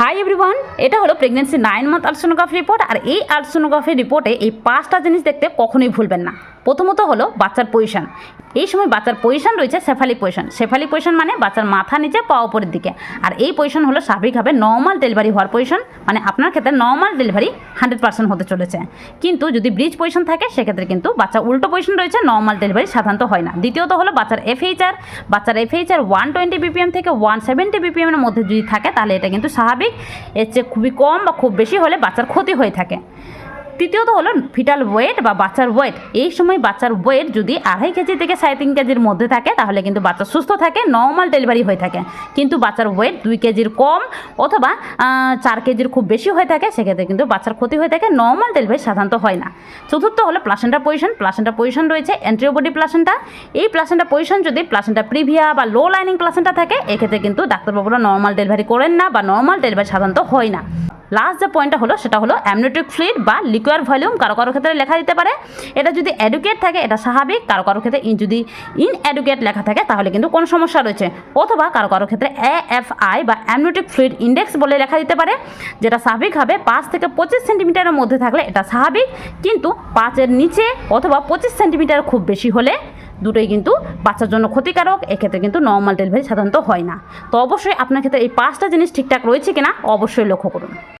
High everyone এটা হলো pregnancy nine month ultrasonography report আর এই আলসোনোগ্রাফি রিপোর্টে এই পাঁচটা জিনিস দেখতে কখনোই ভুলবেন না। প্রথমত হলো বাচ্চার পজিশন এই সময় বাচ্চার পজিশন রয়েছে সেফালিক পজিশন সেফালি পজিশন মানে বাচ্চার মাথা নিচে, পা উপরের দিকে। আর এই পজিশন হলো স্বাভাবিকভাবে নর্মাল ডেলিভারি হওয়ার পজিশন মানে আপনার ক্ষেত্রে নর্মাল ডেলিভারি হান্ড্রেড পার্সেন্ট হতে চলেছে। কিন্তু যদি ব্রিজ পজিশন থাকে, সেক্ষেত্রে কিন্তু বাচ্চা উল্টো পজিশন রয়েছে নর্মাল ডেলিভারি সাধারণত হয় না। দ্বিতীয়ত হলো বাচ্চার এফএইচআর বাচ্চার এফএইচআর ওয়ান টোয়েন্টি বিপিএম থেকে ওয়ান সেভেন্টি বিপিএমের মধ্যে যদি থাকে, তাহলে এটা কিন্তু স্বাভাবিক। এর চেয়ে খুবই কম বা খুব বেশি হলে বাচ্চার ক্ষতি হয়ে থাকে। তৃতীয়ত হলো ফিটাল ওয়েট বা বাচ্চার ওয়েট এই সময় বাচ্চার ওয়েট যদি আড়াই কেজি থেকে সাড়ে তিন কেজির মধ্যে থাকে, তাহলে কিন্তু বাচ্চা সুস্থ থাকে নর্মাল ডেলিভারি হয়ে থাকে। কিন্তু বাচ্চার ওয়েট দুই কেজির কম অথবা চার কেজির খুব বেশি হয়ে থাকে, সেক্ষেত্রে কিন্তু বাচ্চার ক্ষতি হয়ে থাকে নর্মাল ডেলিভারি সাধারণত হয় না। চতুর্থ হলো প্লাসেন্টা পজিশন প্লাসেন্টা পজিশন রয়েছে এন্ট্রিওবডি প্লাসেন্টা এই প্লাসেন্টা পজিশন যদি প্লাসেন্টা প্রিভিয়া বা লো লাইনিং প্লাসেন্টা থাকে, এক্ষেত্রে কিন্তু ডাক্তারবাবুরা নর্মাল ডেলিভারি করেন না বা নর্মাল ডেলিভারি সাধারণত হয় না। লাস্ট যে পয়েন্টটা হলো, সেটা হলো অ্যামনোটিক ফ্লুইড বা লিকুয়ার ভলিউম কারও কারও ক্ষেত্রে লেখা দিতে পারে। এটা যদি এডুকেট থাকে, এটা স্বাভাবিক। কারও কারও ক্ষেত্রে ইন- যদি ইন এডুকেট লেখা থাকে, তাহলে কিন্তু কোনো সমস্যা রয়েছে। অথবা কারও কারও ক্ষেত্রে এ এফ আই বা অ্যামনোটিক ফ্লুইড ইন্ডেক্স বলে লেখা দিতে পারে, যেটা স্বাভাবিকভাবে পাঁচ থেকে পঁচিশ সেন্টিমিটারের মধ্যে থাকলে এটা স্বাভাবিক। কিন্তু পাঁচের নিচে অথবা পঁচিশ সেন্টিমিটার খুব বেশি হলে দুটোই কিন্তু বাচ্চার জন্য ক্ষতিকারক। এক্ষেত্রে কিন্তু নর্মাল ডেলিভারি সাধারণত হয় না। তো অবশ্যই আপনার ক্ষেত্রে এই পাঁচটা জিনিস ঠিকঠাক রয়েছে কিনা, অবশ্যই লক্ষ্য করুন।